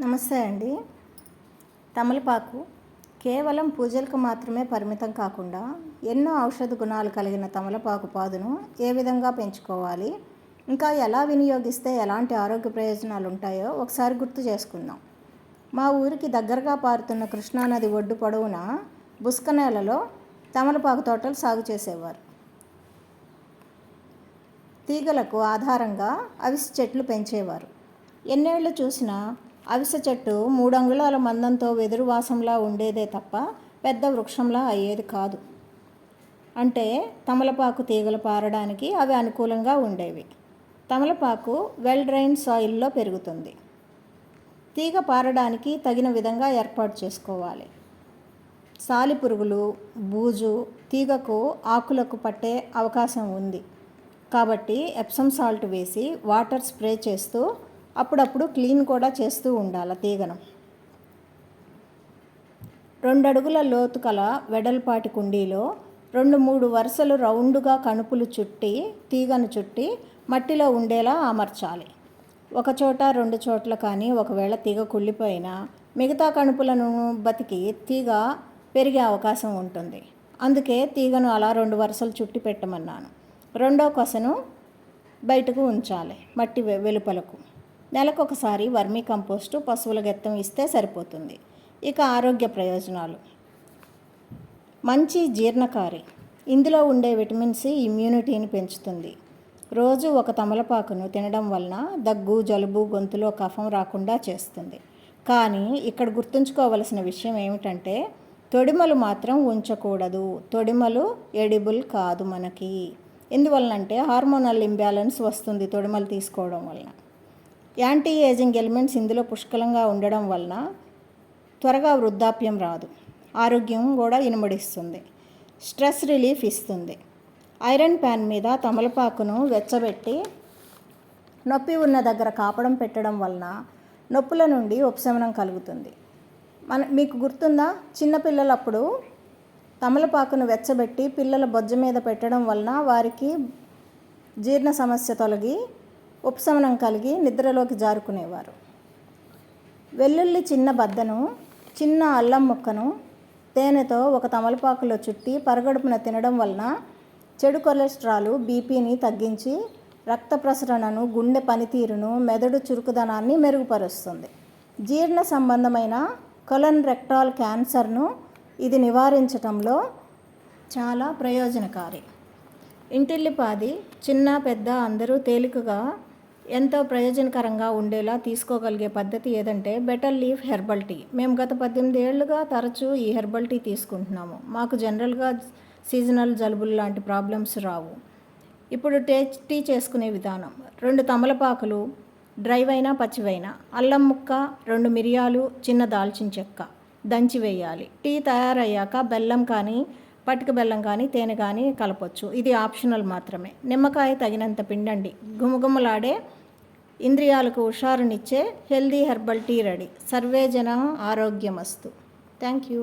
నమస్తే అండి. తమలపాకు కేవలం పూజలకు మాత్రమే పరిమితం కాకుండా ఎన్నో ఔషధ గుణాలు కలిగిన తమలపాకు పాదును ఏ విధంగా పెంచుకోవాలి? ఇంకా ఎలా వినియోగిస్తే ఎలాంటి ఆరోగ్య ప్రయోజనాలు ఉంటాయో ఒకసారి గుర్తు చేసుకుందాం. మా ఊరికి దగ్గరగా పారుతున్న కృష్ణానది ఒడ్డు పొడవున బుస్క నేలలో తమలపాకు తోటలు సాగు చేసేవారు. తీగలకు ఆధారంగా అవిసె చెట్లు పెంచేవారు. ఎన్నేళ్ళు చూసినా అవిసె చెట్టు మూడు అంగుళాల మందంతో వెదురు వాసంలా ఉండేదే తప్ప పెద్ద వృక్షంలా అయ్యేది కాదు. అంటే తమలపాకు తీగలు పారడానికి అవి అనుకూలంగా ఉండేవి. తమలపాకు వెల్ డ్రైన్ సాయిల్లో పెరుగుతుంది. తీగ పారడానికి తగిన విధంగా ఏర్పాటు చేసుకోవాలి. సాలిపురుగులు బూజు తీగకు ఆకులకు పట్టే అవకాశం ఉంది. కాబట్టి ఎప్సమ్ సాల్ట్ వేసి వాటర్ స్ప్రే చేస్తూ అప్పుడప్పుడు క్లీన్ కూడా చేస్తూ ఉండాలి తీగను. రెండు అడుగుల లోతు కల వెడల్పాటి కుండీలో రెండు మూడు వరుసలు రౌండ్గా కణుపులు చుట్టి తీగను చుట్టి మట్టిలో ఉండేలా అమర్చాలి. ఒక చోట రెండు చోట్ల కానీ ఒకవేళ తీగ కుళ్ళిపోయినా మిగతా కణుపులను బతికి తీగ పెరిగే అవకాశం ఉంటుంది. అందుకే తీగను అలా రెండు వరుసలు చుట్టి పెట్టమన్నాను. రెండో కొసను బయటకు ఉంచాలి మట్టి వెలుపలకు. నెలకొకసారి వర్మీ కంపోస్టు పశువుల గెత్తం ఇస్తే సరిపోతుంది. ఇక ఆరోగ్య ప్రయోజనాలు. మంచి జీర్ణకారి. ఇందులో ఉండే విటమిన్ సి ఇమ్యూనిటీని పెంచుతుంది. రోజు ఒక తమలపాకును తినడం వలన దగ్గు జలుబు గొంతులో కఫం రాకుండా చేస్తుంది. కానీ ఇక్కడ గుర్తుంచుకోవలసిన విషయం ఏమిటంటే తొడిమలు మాత్రం ఉంచకూడదు. తొడిమలు ఎడిబుల్ కాదు మనకి. ఎందువలనంటే హార్మోనల్ ఇంబ్యాలెన్స్ వస్తుంది తొడిమలు తీసుకోవడం వలన. యాంటీ ఏజింగ్ ఎలిమెంట్స్ ఇందులో పుష్కలంగా ఉండడం వలన త్వరగా వృద్ధాప్యం రాదు. ఆరోగ్యం కూడా ఇనుమడిస్తుంది. స్ట్రెస్ రిలీఫ్ ఇస్తుంది. ఐరన్ ప్యాన్ మీద తమలపాకును వెచ్చబెట్టి నొప్పి ఉన్న దగ్గర కాపడం పెట్టడం వలన నొప్పుల నుండి ఉపశమనం కలుగుతుంది. మన మీకు గుర్తుందా? చిన్నపిల్లలప్పుడు తమలపాకును వెచ్చబెట్టి పిల్లల బొజ్జ మీద పెట్టడం వలన వారికి జీర్ణ సమస్య తొలగి ఉపశమనం కలిగి నిద్రలోకి జారుకునేవారు. వెల్లుల్లి చిన్న బద్దను చిన్న అల్లం ముక్కను తేనెతో ఒక తమలపాకులో చుట్టి పరగడుపున తినడం వలన చెడు కొలెస్ట్రాల్ బీపీని తగ్గించి రక్త ప్రసరణను గుండె పనితీరును మెదడు చురుకుదనాన్ని మెరుగుపరుస్తుంది. జీర్ణ సంబంధమైన కొలన్ రెక్టాల్ క్యాన్సర్ను ఇది నివారించటంలో చాలా ప్రయోజనకారి. ఇంటిల్లిపాది చిన్న పెద్ద అందరూ తేలికగా ఎంతో ప్రయోజనకరంగా ఉండేలా తీసుకోగలిగే పద్ధతి ఏదంటే బెటర్ లీఫ్ హెర్బల్ టీ. మేము గత పద్దెనిమిది ఏళ్ళుగా తరచూ ఈ హెర్బల్ టీ తీసుకుంటున్నాము. మాకు జనరల్గా సీజనల్ జలుబులు లాంటి ప్రాబ్లమ్స్ రావు. ఇప్పుడు టే టీ చేసుకునే విధానం. రెండు తమలపాకులు డ్రైవైనా పచ్చివైనా అల్లం ముక్క రెండు మిరియాలు చిన్న దాల్చిన చెక్క. దంచి వేయాలి. టీ తయారయ్యాక బెల్లం కానీ పటిక బెల్లం కానీ తేనె కానీ కలపొచ్చు. ఇది ఆప్షనల్ మాత్రమే. నిమ్మకాయ తగినంత పిండండి. గుమగుమలాడే ఇంద్రియాలకు హుషారునిచ్చే హెల్దీ హెర్బల్ టీ రెడీ. సర్వే జన ఆరోగ్యమస్తు. Thank you